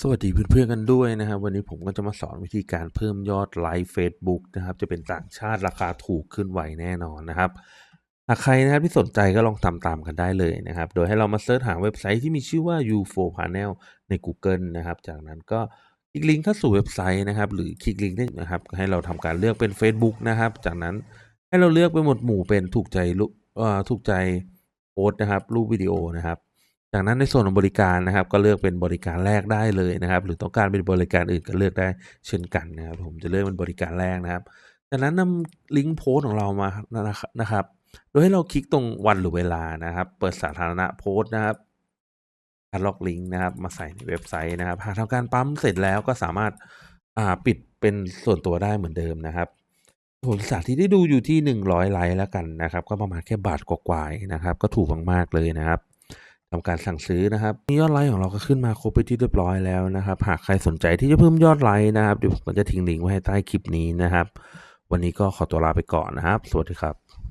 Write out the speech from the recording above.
สวัสดีเพื่อนๆกันด้วยนะครับ วันนี้ผมก็จะมาสอนวิธีการเพิ่มยอดไลค์ Facebook นะครับ จะเป็นต่างชาติราคาถูกขึ้นไวแน่นอนนะครับหากใครนะครับที่สนใจก็ลองทำตามกันได้เลยนะครับ โดยให้เรามาเสิร์ชหาเว็บไซต์ที่มีชื่อว่า U4 Panel ใน Google นะครับ จากนั้นก็คลิกลิงก์เข้าสู่เว็บไซต์นะครับ หรือคลิกลิงก์นี่นะครับ ให้เราทำการเลือกเป็น Facebook นะครับ จากนั้นให้เราเลือกเป็นหมวดหมู่เป็นถูกใจรูปเอ่อถูกใจโพสนะครับ รูปวิดีโอนะครับ จากนั้นในส่วนของบริการนะครับก็เลือกเป็นบริการแรกได้เลยนะครับ หรือต้องการเป็นบริการอื่นก็เลือกได้เช่นกันนะครับ ผมจะเลือกเป็นบริการแรกนะครับ จากนั้นนำลิงก์โพสต์ของเรามานะครับ โดยให้เราคลิกตรงวันหรือเวลานะครับ เปิดสาธารณะโพสต์นะครับการล็อกลิงก์นะครับ มาใส่ในเว็บไซต์นะครับ หากทำการปั๊มเสร็จแล้วก็สามารถาปิดเป็นส่วนตัวได้เหมือนเดิมนะครับผมสาธิตให้ดูอยู่ที่ 100 ไลค์แล้วกันนะครับ ก็ประมาณแค่บาทกว่าๆนะครับ ก็ถูกมากๆเลยนะครับ ทำการสั่งซื้อนะครับยอดไลค์ของเราก็ขึ้นมาครบไปที่เรียบร้อยแล้วนะครับ หากใครสนใจที่จะเพิ่มยอดไลค์นะครับเดี๋ยวผมจะทิ้งลิงก์ไว้ให้ใต้คลิปนี้นะครับ วันนี้ก็ขอตัวลาไปก่อนนะครับ สวัสดีครับ